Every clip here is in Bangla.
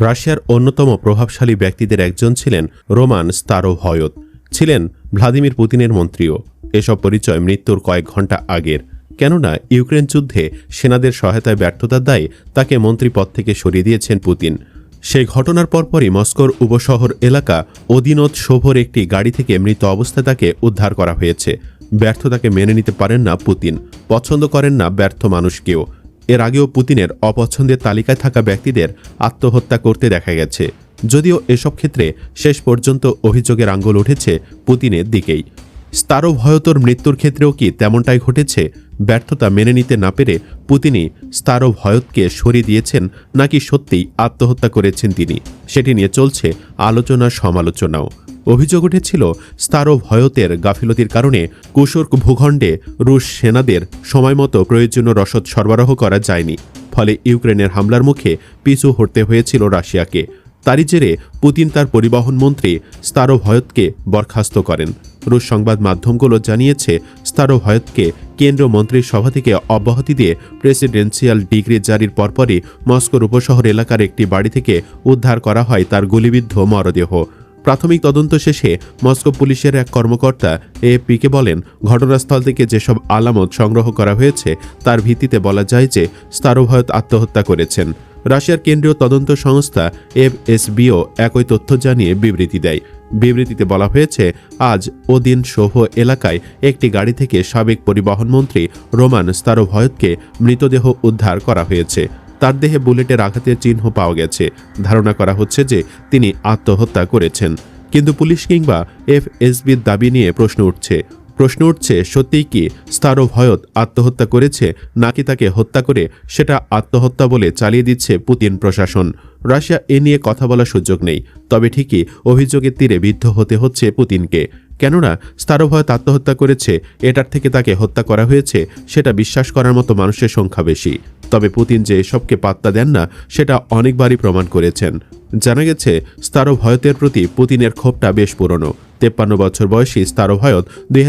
রাশিয়ার অন্যতম প্রভাবশালী ব্যক্তিদের একজন ছিলেন রোমান স্তারো হয়ত ছিলেন ভ্লাদিমির পুতিনের মন্ত্রীও। এসব পরিচয় মৃত্যুর কয়েক ঘণ্টা আগের। কেননা, ইউক্রেন যুদ্ধে সেনাদের সহায়তায় ব্যর্থতার দায়ে তাকে মন্ত্রী পদ থেকে সরিয়ে দিয়েছেন পুতিন। সেই ঘটনার পরপরই মস্কোর উপশহর এলাকা অদিনত শোভর একটি গাড়ি থেকে মৃত অবস্থায় তাকে উদ্ধার করা হয়েছে। ব্যর্থতাকে মেনে নিতে পারেন না পুতিন। পছন্দ করেন না ব্যর্থ মানুষকেও। এর আগেও পুতিনের অপছন্দের তালিকায় থাকা ব্যক্তিদের আত্মহত্যা করতে দেখা গেছে। যদিও এসব ক্ষেত্রে শেষ পর্যন্ত অভিযোগের আঙ্গুল উঠেছে পুতিনের দিকেই। স্তারো ভয়তর মৃত্যুর ক্ষেত্রেও কি তেমনটাই ঘটেছে, ব্যর্থতা মেনে নিতে না পেরে পুতিনই স্তারো ভয়তকে সরিয়ে দিয়েছেন নাকি সত্যিই আত্মহত্যা করেছেন তিনি, সেটি নিয়ে চলছে আলোচনা সমালোচনাও অভিযোগ উঠেছিল স্তারো ভয়তের গাফিলতির কারণে কুশর্ক ভূখণ্ডে রুশ সেনাদের সময়মতো প্রয়োজনীয় রসদ সরবরাহ করা যায়নি। ফলে ইউক্রেনের হামলার মুখে পিছু হটতে হয়েছিল রাশিয়াকে। তারই জেরে পুতিন তার পরিবহন মন্ত্রী স্তারো ভয়তকে বরখাস্ত করেন। রুশ সংবাদ মাধ্যমগুলো জানিয়েছে স্তারো ভয়তকে কেন্দ্রীয় মন্ত্রীর সভা থেকে অব্যাহতি দিয়ে প্রেসিডেন্সিয়াল ডিগ্রি জারির পরপরই মস্কোর উপশহর এলাকার একটি বাড়ি থেকে উদ্ধার করা হয় তার গুলিবিদ্ধ মরদেহ। প্রাথমিক তদন্ত শেষে মস্কো পুলিশের এক কর্মকর্তা এএফপিকে বলেন, ঘটনাস্থল থেকে যেসব আলামত সংগ্রহ করা হয়েছে, তার ভিত্তিতে বলা যায় যে স্তারোভয়ত আত্মহত্যা করেছেন। রাশিয়ার কেন্দ্রীয় তদন্ত সংস্থা এফএসবিও একই তথ্য জানিয়ে বিবৃতি দেয়। বিবৃতিতে বলা হয়েছে, আজ ওদিন শোভ এলাকায় একটি গাড়ি থেকে সাবেক পরিবহন মন্ত্রী রোমান স্তারোভয়তকে মৃতদেহ উদ্ধার করা হয়েছে। তার দেহে বুলেটের আঘাতের চিহ্ন পাওয়া গেছে। ধারণা করা হচ্ছে যে তিনি আত্মহত্যা করেছেন। কিন্তু পুলিশ কিংবা এফএসবির দাবি নিয়ে প্রশ্ন উঠছে। প্রশ্ন উঠছে, সত্যিই কি স্তারো ভয়ত আত্মহত্যা করেছে, নাকি তাকে হত্যা করে সেটা আত্মহত্যা বলে চালিয়ে দিচ্ছে পুতিন প্রশাসন? রাশিয়া এ নিয়ে কথা বলার সুযোগ নেই, তবে ঠিকই অভিযোগের তীরে বিদ্ধ হতে হচ্ছে পুতিনকে। কেননা স্তারোভয়ত আত্মহত্যা করেছে, এটার থেকে তাকে হত্যা করা হয়েছে, সেটা বিশ্বাস করার মতো মানুষের সংখ্যা বেশি। তবে পুতিন যে এসবকে পাত্তা দেন না, সেটা অনেকবারই প্রমাণ করেছেন। জানা গেছে স্তারো ভয়তের প্রতি পুতিনের ক্ষোভটা বেশ পুরনো। তেপ্পান্ন বছর বয়সী স্তারো ভয়ত দুই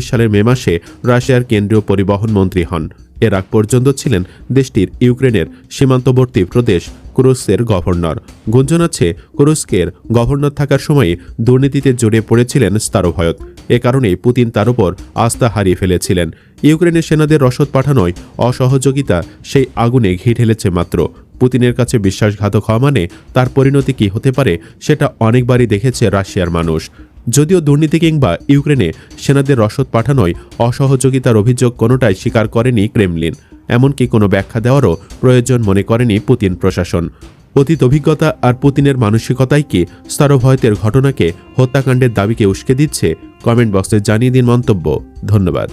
সালের মে মাসে রাশিয়ার কেন্দ্রীয় পরিবহন মন্ত্রী হন। এর আগ পর্যন্ত ছিলেন দেশটির ইউক্রেনের সীমান্তবর্তী প্রদেশ কুরস্কের গভর্নর। গুঞ্জন আছে, কুরস্কের গভর্নর থাকার সময়ে দুর্নীতিতে জড়িয়ে পড়েছিলেন স্তারোভয়ত। এ কারণেই পুতিন তার উপর আস্থা হারিয়ে ফেলেছিলেন। ইউক্রেনের সেনাদের রসদ পাঠানোয় অসহযোগিতা সেই আগুনে ঘি ঢেলেছে মাত্র। পুতিনের কাছে বিশ্বাসঘাতক হওয়া মানে তার পরিণতি কি হতে পারে সেটা অনেকবারই দেখেছে রাশিয়ার মানুষ। যদিও দুর্নীতি কিংবা ইউক্রেনে সেনাদের রসদ পাঠানোয় অসহযোগিতার অভিযোগ কোনোটাই স্বীকার করেনি ক্রেমলিন। এমনকি কোনো ব্যাখ্যা দেওয়ারও প্রয়োজন মনে করেনি পুতিন প্রশাসন। অতীত অভিজ্ঞতা আর পুতিনের মানসিকতাই কি স্তরভয়তের ঘটনাকে হত্যাকাণ্ডের দাবিকে উস্কে দিচ্ছে? কমেন্ট বক্সে জানিয়ে দিন মন্তব্য। ধন্যবাদ।